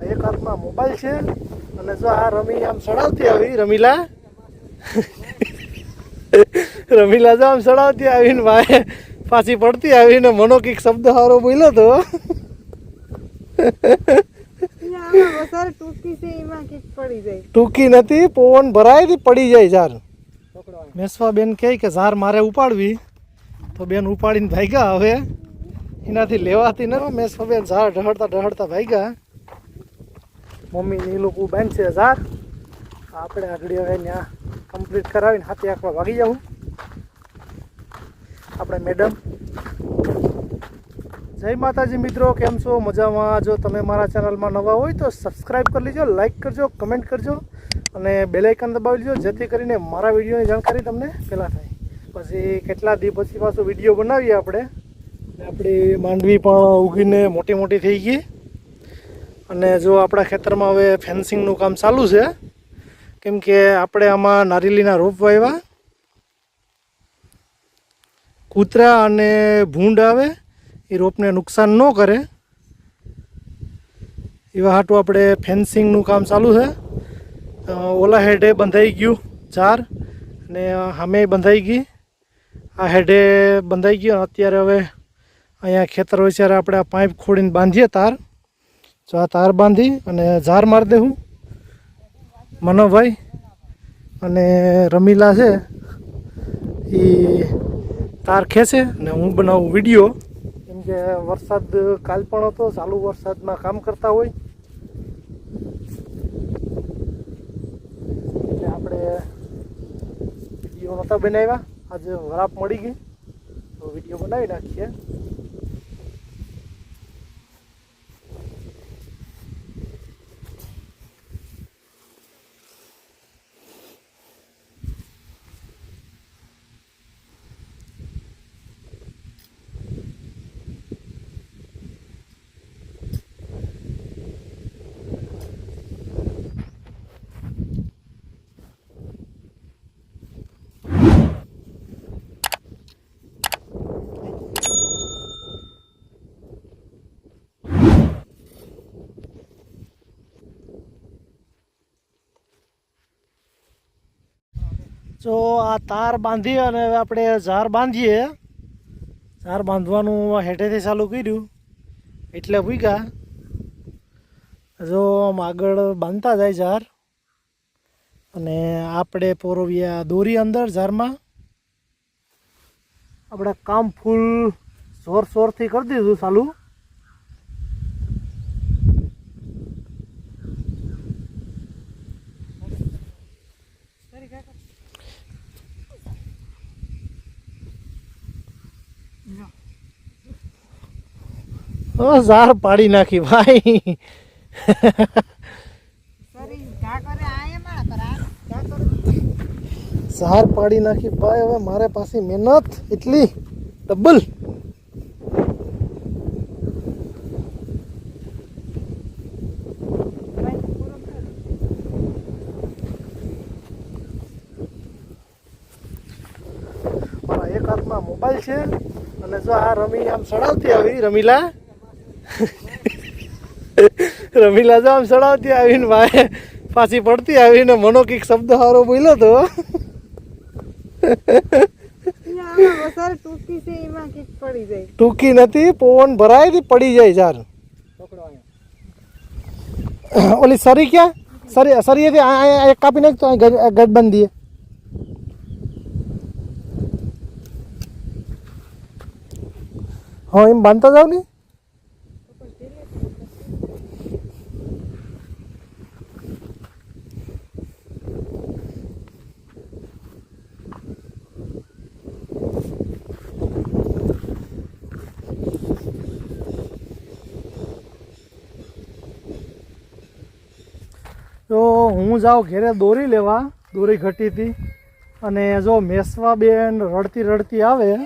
એક હાથમાં મોબાઈલ છે અને જો આ રમી આમ સડાવતી આવી, રમીલા? રમીલા જો આમ સડાવતી આવીને ભાઈ પાછી પડતી આવીને મનો કંઈક શબ્દ હારો બોલ્યો તો. ટૂંકી નથી, પવન ભરાયથી પડી જાય ઝાર મેસવા બેન કહે કે ઝાર મારે ઉપાડવી. તો બેન ઉપાડીને ભાગ્યા હવે. એનાથી લેવાતી ન મેસવા બેન ઝાર ઢહડતા ઢહડતા ભાગ્યા. મમ્મી એ લોકો બાંધશે હજાર. આપણે આગળ હવે ત્યાં કમ્પ્લીટ કરાવીને હાથે આખવા ભાગી જાઉં. આપણે મેડમ જય માતાજી મિત્રો, કેમ છો? મજામાં? જો તમે મારા ચેનલમાં નવા હોય તો સબસ્ક્રાઈબ કરી લેજો લાઇક કરજો કમેન્ટ કરજો અને બેલાઇકન દબાવી લેજો, જેથી કરીને મારા વિડીયોની જાણકારી તમને પહેલાં થાય. પછી કેટલા દી પછી પાછો વીડિયો બનાવીએ આપણે? આપણી માંડવી પણ ઉગીને મોટી મોટી થઈ ગઈ. અને જો આપણા ખેતરમાં હવે ફેન્સિંગનું કામ ચાલુ છે, કેમ કે આપણે આમાં નારિયેળીના રોપ વાવ્યા કૂતરા અને ભૂંડ આવે, એ રોપને નુકસાન ન કરે. એવા હાટું આપણે ફેન્સિંગનું કામ ચાલુ છે. ઓલા હેડે બંધાઈ ગયું ચાર અને સામે બંધાઈ ગઈ. આ હેડે બંધાઈ ગયું અત્યારે હવે અહીંયા ખેતર હોય ત્યારે આપણે આ પાઇપ ખોડીને બાંધીએ તાર. જો આ તાર બાંધી અને ઝાર મારી દેવું મનોભાઈ અને રમીલા છે એ તાર ખેંચે ને હું બનાવું વીડિયો. કેમ કે વરસાદ કાલ પણ હતો, ચાલુ વરસાદમાં કામ કરતા હોય. એટલે આપણે વીડિયો નહોતા બનાવ્યા. આજે વરાપ મળી ગઈ. તો વીડિયો બનાવી નાખીએ. જો આ તાર બાંધી અને હવે આપણે ઝાર બાંધીએ, ઝાર બાંધવાનું હેઠેથી ચાલુ કર્યું, એટલે ભૂગ્યા. જો આમ આગળ બાંધતા જાય ઝાર, અને આપણે પોરવ્યા દોરી અંદર ઝારમાં. આપણે કામ ફૂલ જોર શોરથી કરી દીધું ચાલુ. ઝાર પાડી નાખી ભાઈ. ઝાર પાડી નાખી ભાઈ હવે મારે પાસે મહેનત એટલી ડબલ. મારા એક હાથમાં મોબાઈલ છે અને જો આ રમી આમ સડાવતી આવી રમીલા. રમીલા જામ આમ સડાવતી આવીને ભાઈ પાછી પડતી આવીને મનો કંઈક શબ્દ સારો બોલ્યો તો. ટૂંકી નથી, પવન ભરાયથી પડી જાય ઝાર ઓલી સરી ક્યાં? સરી, સરીએથી એક કાપી નાખતો અહીં ગઢ ગઢ બાંધીએ હા, એમ બાંધતા જાવ ને? તો હું જાઉં ઘેરે દોરી લેવા. દોરી ઘટી હતી. અને જો મેસવા બેન રડતી રડતી આવે.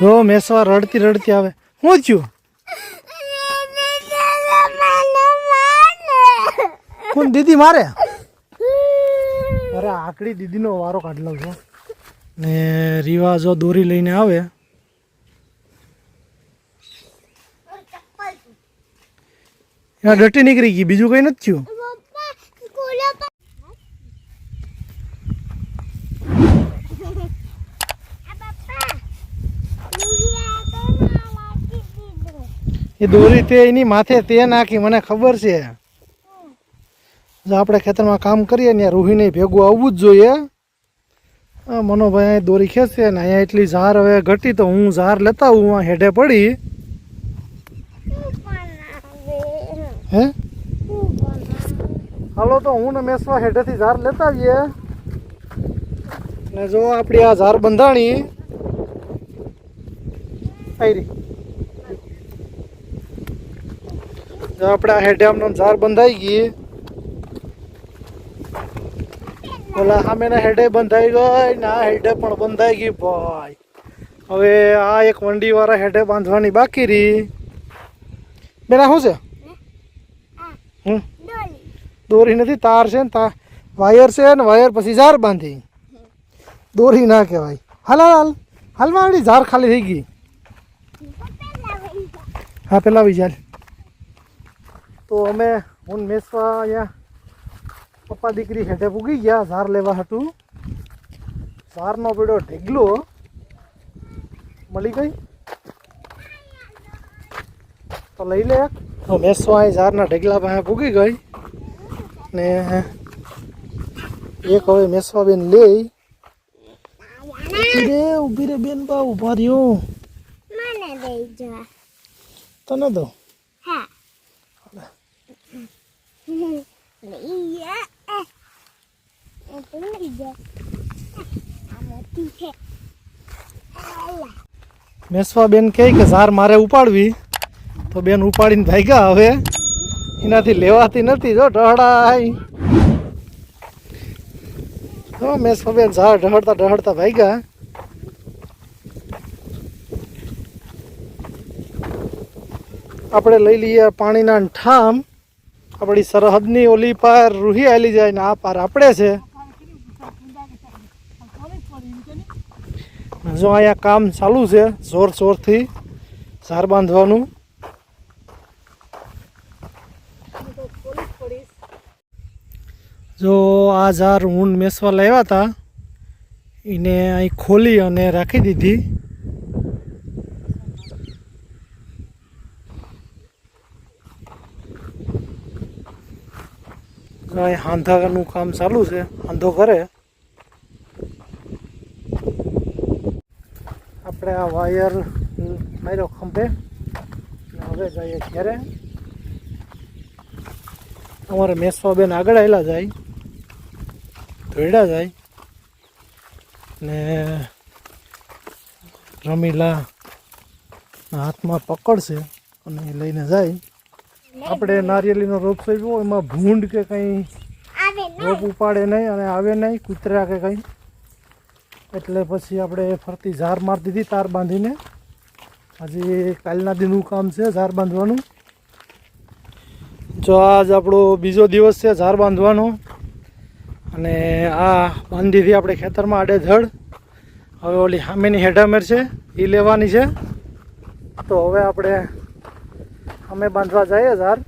જો મેસવા રડતી રડતી આવે. શું થયું? કોણ દીદી મારે? અરે આકડી દીદીનો વારો કાઢ લઉં છું ને રીવા જો દોરી લઈને આવે. એમાં ડટી નીકળી ગઈ બીજું કંઈ નથી થયું. એ દોરી તે એની માથે તે નાખી મને ખબર છે. જો આપણે ખેતરમાં કામ કરીએ ને રૂહીને ભેગું આવવું જ જોઈએ. મનોભાઈ દોરી ખેંચશે ને અહીંયા એટલી ઝાર હવે ઘટી તો હું ઝાર લેતા હું હેઠે પડી. હે? હાલો તો હું ને મેસવા હેઠેથી ઝાર લેતા આવીએ. ને જો આપણી આ ઝાર બંધાણી જો આપણે આ હેઠે આમનો ઝાર બંધાઈ ગઈ. ઓલા સામેના હેડે બંધાઈ ગઈ ને આ હેડે પણ બંધાઈ ગઈ ભાઈ. હવે આ એક વંડી વાળા હેડે બાંધવાની બાકી રહી. બેના શું છે? દોરી નથી તાર છે ને તાર વાયર છે ને વાયર પછી ઝાર બાંધી દોરી ના કહેવાય હાલ હાલ હાલ હાલમાં આવડી ઝાર ખાલી થઈ ગઈ હા પેલા આવી ચાલ તો અમે હું ને મેસવા અહીંયા પપ્પા દીકરી હેઠે પૂગી ગયા ઝાર લેવા હતું ઝારનો પીડો ઢેગલો મળી ગઈ તો લઈ લે એક. તો મેસવા અહીં ઝારના ઢેગલા પાસે પૂગી ગઈ ને એક હવે મેસવા બેન લે ઊભી રે ઊભી રે બેન બા ઊભા રહ્યો. તને દો હા લઈ જા. એ તો લઈ જા આ મોટી છે આલા મેસવા બેન કહે કે ઝાર મારે ઉપાડવી. તો બેન ઉપાડીને ભાગ્યા હવે. એનાથી લેવાતી નથી જો ઢહડાય જો મેં બેન ઝાડ ઢહડતા ઢહડતા ભાગ્યા. આપણે લઈ લઈએ પાણીના ઠામ. આપણી સરહદની ઓલી પાર રૂહી આલી જાય ને આ પાર આપણે છે. જો અહીંયા કામ ચાલુ છે જોર જોરથી ઝાર બાંધવાનું. જો આ ઝાર ઊંડ મેસવા લાવ્યા હતા એને અહીં ખોલી અને રાખી દીધી. અહીં હાંધાનું કામ ચાલુ છે, હાંધો કરે. આપણે આ વાયર માર્યો ખંભે હવે જઈએ ઘેરે. અમારે મેસવા બેન આગળ આવેલા જાય. ધોઈડા જાય. ને રમીલા હાથમાં પકડશે અને એ લઈને જાય. આપણે નારિયેલીનો રોપ સોંપ્યો એમાં ભૂંડ કે કંઈ રોપ ઉપાડે નહીં અને આવે નહીં કૂતરા કે કંઈ. એટલે પછી આપણે ફરતી ઝાર મારી દીધી તાર બાંધીને. હજી કાલના દીનું કામ છે ઝાર બાંધવાનું. જો આજ આપણો બીજો દિવસ છે ઝાર બાંધવાનો. અને આ બાંધી આપણે ખેતરમાં આડે ધડ હવે ઓલી સામેની હેડામેર છે એ લેવાની છે. તો હવે આપણે અમે બાંધવા જઈએ ઝાર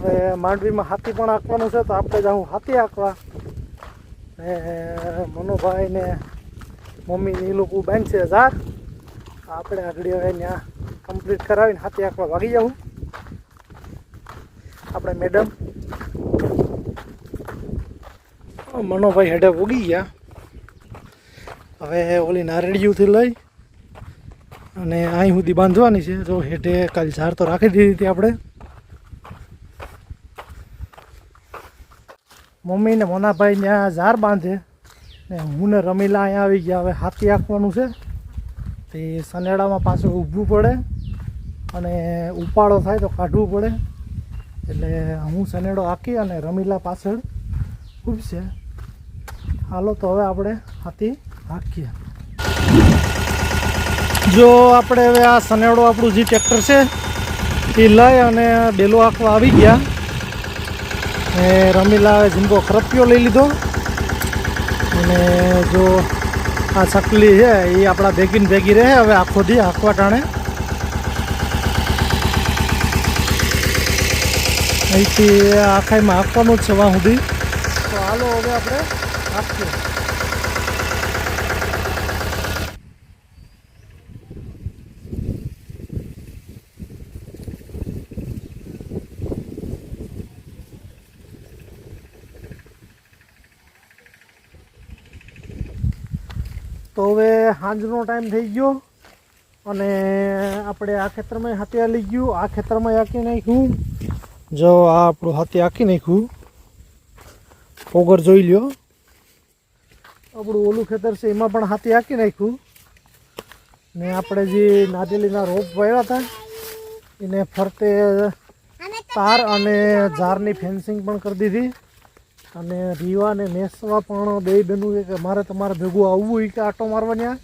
હવે માંડવીમાં હાથી પણ આંકવાનું છે, તો આપણે જાઉં હાથી આંકવા. ને મનોભાઈ ને મમ્મી એ લોકો બાંધશે ઝાર આપણે આગળ હવે ત્યાં કમ્પ્લીટ કરાવીને હાથી આંકવા વાગી જાઉં. આપણે મેડમ. મનોભાઈ હેડે ઉગી ગયા. હવે ઓલી નારળિયુંથી લઈ અને અહીં સુધી બાંધવાની છે. તો હેઠે કાલ ઝાર તો રાખી દીધી હતી આપણે. મમ્મી ને મોનાભાઈ ત્યાં ઝાર બાંધે. ને હું ને રમીલા અહીંયા આવી ગયા. હવે હાથી આંકવાનું છે. તે સનેડામાં પાછું ઊભું પડે. અને ઉપાડો થાય તો કાઢવું પડે. એટલે હું સનેડો આંકી અને રમીલા પાછળ ઊભશે હાલો તો હવે આપણે હાથી હાંકીએ. જો આપણે હવે આ સનેડો આપણું જે ટ્રેક્ટર છે, એ લઈ અને બેલો આંકવા આવી ગયા. એ રમીલા હવે ઝીંગો કરપ્યો લઈ લીધો. અને જો આ ચકલી છે, એ આપણા ભેગીને ભેગી રહે, હવે આખો દી હાંકવા ટાણે. અહીંથી આખાઈમાં આખવાનું જ છે વાં સુધી. તો હાલો હવે આપણે આપીએ. તો હવે સાંજનો ટાઈમ થઈ ગયો અને આપણે આ ખેતરમાં હાથે લઈ ગયું. આ ખેતરમાં હાંકી નાખ્યું જો આ આપણું હાથી આખી નાખ્યું. પોગર જોઈ લ્યો. આપણું ઓલું ખેતર છે, એમાં પણ હાથી આખી નાખ્યું. ને આપણે જે નાદેલીના રોપ વાવ્યા હતા, એને ફરતે તાર અને ઝારની ફેન્સિંગ પણ કરી દીધી. અને રીવા ને મેસવા પણ બે બેનું કે મારે તમારે ભેગું આવવું હોય કે આટો મારવા ત્યાં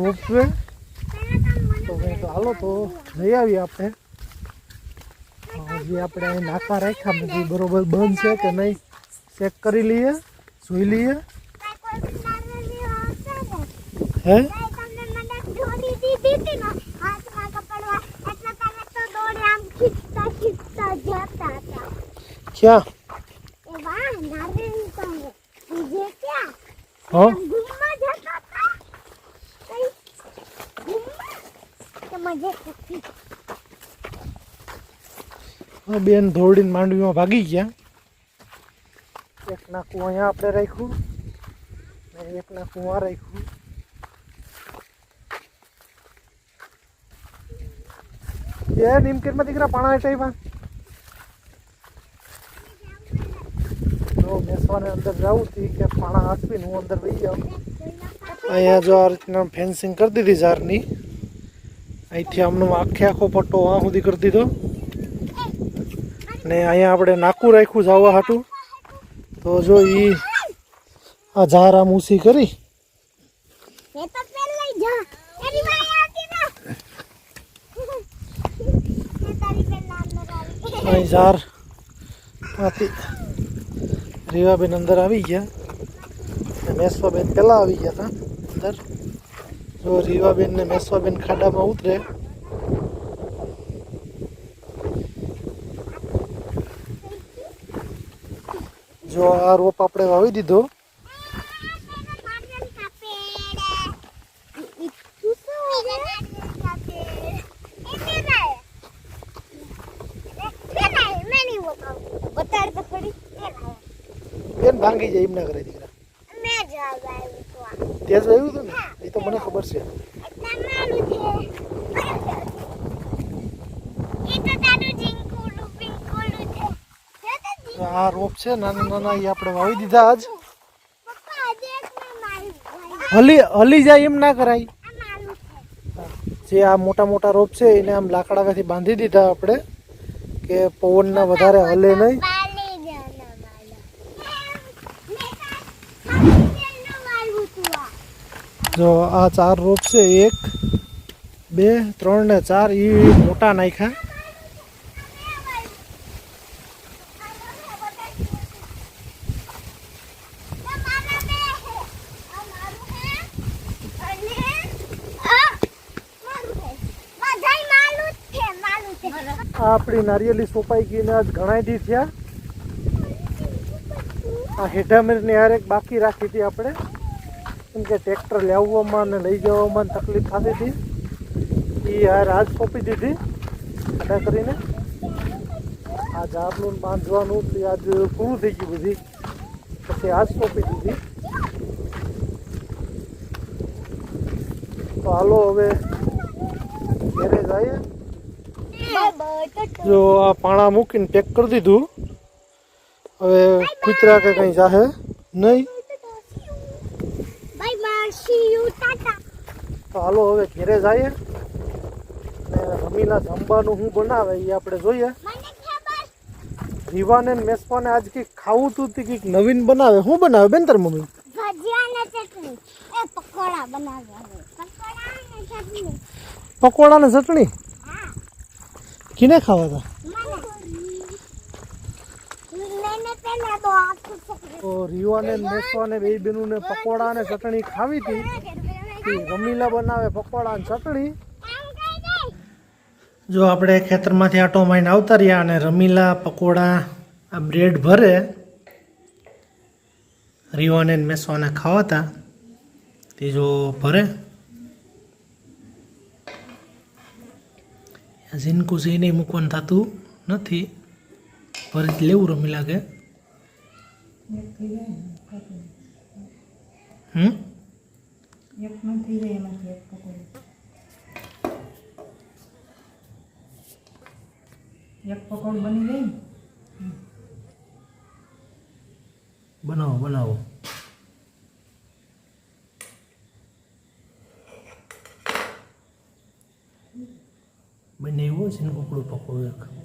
રોપવે તો મેં તો હાલો તો જઈ આવીએ આપણે. હજી આપણે અહીં નાકા રાખ્યા બધું બરોબર બંધ છે કે નહીં ચેક કરી લઈએ, જોઈ લઈએ. હે? ક્યાં? આ બેન ધોરડીને માંડવીમાં ભાગી ગયા. એક નાખું અહીંયા આપણે રાખ્યું. ને એક નાખું આ રાખ્યું. બે નીમકેરમાં દીકરા પાણા ટાઈમાં તો બેસવાને અંદર જાઉં હતી કે પાણા હાંકવીને હું અંદર લઈ જાઉં. અહીંયા જો આ રીતના ફેન્સિંગ કરી દીધી ઝારની અહીંથી આમનો આખે આખો પટ્ટો આ સુધી કરી દીધો. ને અહીંયા આપણે નાકું રાખ્યું જવા હાટું. તો જો એ આ ઝાર આમ ઊંચી કરી અહીં ઝાર આથી રીવાબેન અંદર આવી ગયા. ને મેસવાબેન પહેલાં આવી ગયા હતા અંદર. જો રીવાબેન ને મેસવાબેન ખાડામાં ઉતરે. જો આ રોપ આપણે વાવી દીધો. બેન ભાંગી જાય એમના કરે દીકરા. આવ્યું હતું ને? એ તો મને ખબર છે એટલા નાનું છે. એ તો તારું ઝીંકુલું પિંકુલું છે. જો તો ઝીંકુ. તો આ રોપ છે, નાના નાના એ આપણે વાવી દીધા આજ. હલી હલી જાય એમ ના કરાય. જે આ મોટા મોટા રોપ છે, એને આમ લાકડાથી બાંધી દીધા આપણે, કે પવનના વધારે હલે નહીં. જો આ ચાર રોપ છે, એક, બે, ત્રણ ને ચાર એ મોટા નાખ્યા આ આપણી નારિયેલી સોપાઈ ગઈને આજ ઘણા દી થયા. આ હેઠામીરની એક બાકી રાખી હતી આપણે. કેમ કે ટ્રેક્ટર લાવવામાં અને લઈ જવામાં તકલીફ થતી હતી. એ હાર આજ સોંપી દીધી. ખાડા કરીને. આ ઝાડનું બાંધવાનું તે આજ પૂરું થઈ ગયું બધી. પછી આજ સોંપી દીધી. તો હાલો હવે ઘરે જઈએ. જો આ પાણા મૂકીને પેક કરી દીધું. હવે કૂતરા કે કંઈ જાહે? નહીં. Bye bye see you tata તો હાલો હવે ઘેરે જઈએ. ને રમીલા જમવાનું શું બનાવે એ આપણે જોઈએ. મને ખબર. રીવાને ને મેસવાને આજ કંઈક ખાવું તું તે કંઈક નવીન બનાવે. શું બનાવે બેન તારી મમ્મી? ભજીયા ને ચટણી. એ પકોડા બનાવ્યા છે પકોડા ને ચટણી? કિને ખાવા પહેલા તો રીવાને ને મેસવાને બે બેનુંને પકોડા ને ચટણી ખાવી હતી. રમીલા બનાવે પકોડા અને ચટણી. જો આપણે ખેતરમાંથી આટો માઈને આવતા રહ્યા અને રમીલા પકોડા આ બ્રેડ ભરે રીવાને ને મેસવાને ખાવાતા તે જો ભરે. ઝીનકું ઝીને મૂકવાનું થતું નથી ફરીથી લેવું રમી લાગે હમ એક નથી જાય એમાંથી એક પકોડી એક પકોડ બની જાય ને બનાવો બનાવો બને એવું છે ને પકડું પકડું એક